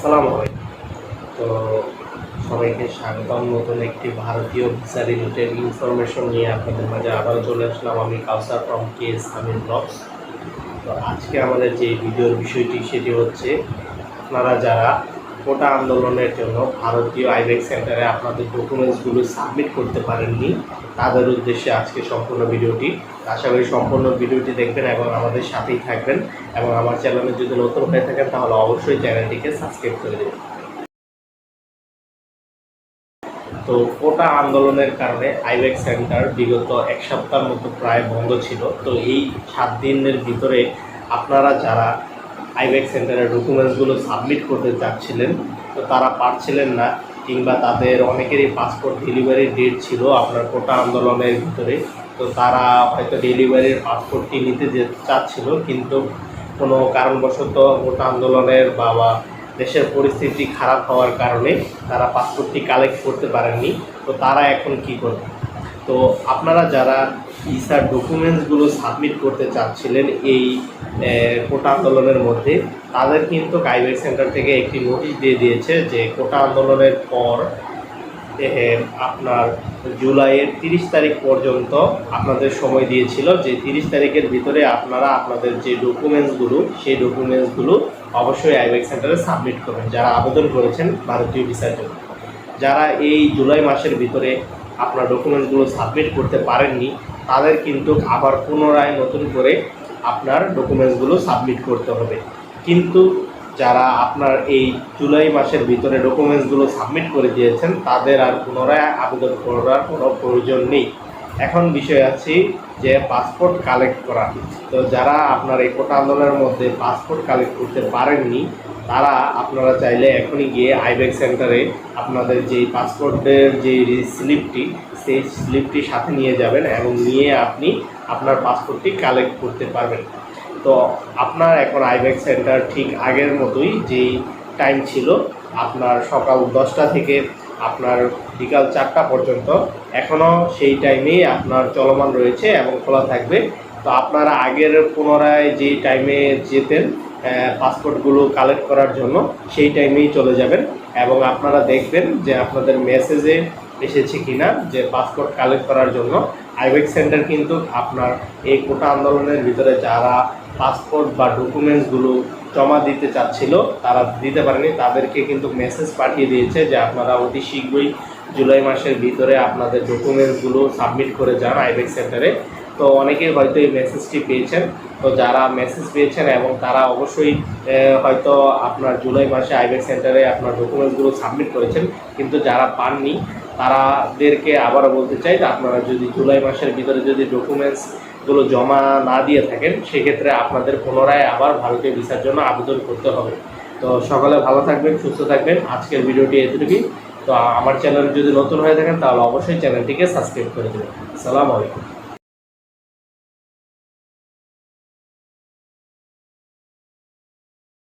আসসালামু আলাইকুম। তো সবাইকে স্বাগতম নতুন একটি ভারতীয় ভিসা রিলেটেড ইনফরমেশন নিয়ে আপনাদের মাঝে আবারও চলে আসলাম আমি Kawsar from K Samin vlogs তো আজকে আমাদের যে ভিডিওর বিষয়টি, সেটি হচ্ছে আপনারা যারা কোটা আন্দোলনের জন্য ভারতীয় আইবেক সেন্টারে আপনাদের ডকুমেন্টসগুলো সাবমিট করতে পারেননি। তাদের উদ্দেশ্যে আজকে সম্পূর্ণ ভিডিওটি। আশা করি সম্পূর্ণ ভিডিওটি দেখবেন এবং আমাদের সাথেই থাকবেন এবং আমার চ্যানেলে যদি নতুন হয়ে থাকেন তাহলে অবশ্যই চ্যানেলটিকে সাবস্ক্রাইব করে দেবেন। তো কোটা আন্দোলনের কারণে আইবেক সেন্টার বিগত এক সপ্তাহের মতো প্রায় বন্ধ ছিল। তো এই সাত দিনের ভিতরে আপনারা যারা আইবেক সেন্টারের ডকুমেন্টসগুলো সাবমিট করতে চাচ্ছিলেন, তো তারা পারছিলেন না, কিংবা তাদের অনেকেরই পাসপোর্ট ডেলিভারি ডেট ছিল আপনার কোটা আন্দোলনের ভিতরে, তো তারা হয়তো ডেলিভারির পাসপোর্টটি নিতে যে চাচ্ছিল, কিন্তু কোনো কারণবশত কোটা আন্দোলনের বা দেশের পরিস্থিতি খারাপ হওয়ার কারণে তারা পাসপোর্টটি কালেক্ট করতে পারেননি, তো তারা এখন কি করবে? তো আপনারা যারা ভিসার ডকুমেন্টসগুলো সাবমিট করতে চাচ্ছিলেন এই কোটা আন্দোলনের মধ্যে, তাদের কিন্তু কাইবেক সেন্টার থেকে একটি নোটিশ দিয়ে দিয়েছে যে কোটা আন্দোলনের পর আপনার জুলাইয়ের তিরিশ তারিখ পর্যন্ত আপনাদের সময় দিয়েছিল যে তিরিশ তারিখের ভিতরে আপনারা আপনাদের যে ডকুমেন্টসগুলো, সেই ডকুমেন্টসগুলো অবশ্যই আইবেক সেন্টারে সাবমিট করবেন, যারা আবেদন করেছেন ভারতীয় ভিসার জন্য। যারা এই জুলাই মাসের ভিতরে আপনার ডকুমেন্টসগুলো সাবমিট করতে পারেননি, তাদের কিন্তু আবার পুনরায় নতুন করে আপনার ডকুমেন্টসগুলো সাবমিট করতে হবে। কিন্তু যারা আপনার এই জুলাই মাসের ভিতরে ডকুমেন্টসগুলো সাবমিট করে দিয়েছেন, তাদের আর পুনরায় আবেদন করার কোনো প্রয়োজন নেই। এখন বিষয় আছে যে পাসপোর্ট কালেক্ট করা। তো যারা আপনার এই কোটা আন্দোলনের মধ্যে পাসপোর্ট কালেক্ট করতে পারেননি, তারা আপনারা চাইলে এখনই গিয়ে আইবেক সেন্টারে আপনাদের যেই পাসপোর্টের যে স্লিপটি, সেই স্লিপটি সাথে নিয়ে যাবেন এবং নিয়ে আপনি আপনার পাসপোর্টটি কালেক্ট করতে পারবেন। তো আপনার এখন আইবেক সেন্টার ঠিক আগের মতোই যেই টাইম ছিল, আপনার সকাল দশটা থেকে আপনার বিকাল চারটা পর্যন্ত। এখনও সেই টাইমেই আপনার চলমান রয়েছে এবং খোলা থাকবে। তো আপনারা আগের পুনরায় যেই টাইমে যেতেন পাসপোর্টগুলো কালেক্ট করার জন্য সেই টাইমেই চলে যাবেন এবং আপনারা দেখবেন যে আপনাদের মেসেজে এসেছে কিনা যে পাসপোর্ট কালেক্ট করার জন্য। আইবেক সেন্টার কিন্তু আপনার এই কোটা আন্দোলনের ভিতরে যারা পাসপোর্ট বা ডকুমেন্টসগুলো জমা দিতে চাচ্ছিল, তারা দিতে পারেনি। তাদেরকে কিন্তু মেসেজ পাঠিয়ে দিয়েছে যে আপনারা অতি শীঘ্রই জুলাই মাসের ভিতরে আপনাদের ডকুমেন্টসগুলো সাবমিট করে যান আইবেক সেন্টারে। তো অনেকেই হয়তো এই মেসেজটি পেয়েছেন। তো যারা মেসেজ পেয়েছেন এবং তারা অবশ্যই হয়তো আপনার জুলাই মাসে আইবেক সেন্টারে আপনার ডকুমেন্টসগুলো সাবমিট করেছেন, কিন্তু যারা পাননি, তারাদেরকে আবারও বলতে চাই যে আপনারা যদি জুলাই মাসের ভিতরে যদি ডকুমেন্টসগুলো জমা না দিয়ে থাকেন, সেক্ষেত্রে আপনাদের পুনরায় আবার ভারতীয় ভিসার জন্য আবেদন করতে হবে। তো সকালে ভালো থাকবেন, সুস্থ থাকবেন। আজকের ভিডিওটি এতটুকুই। তো আমার চ্যানেল যদি নতুন হয়ে থাকেন, তাহলে অবশ্যই চ্যানেলটিকে সাবস্ক্রাইব করে দেবেন। আসসালামু আলাইকুম।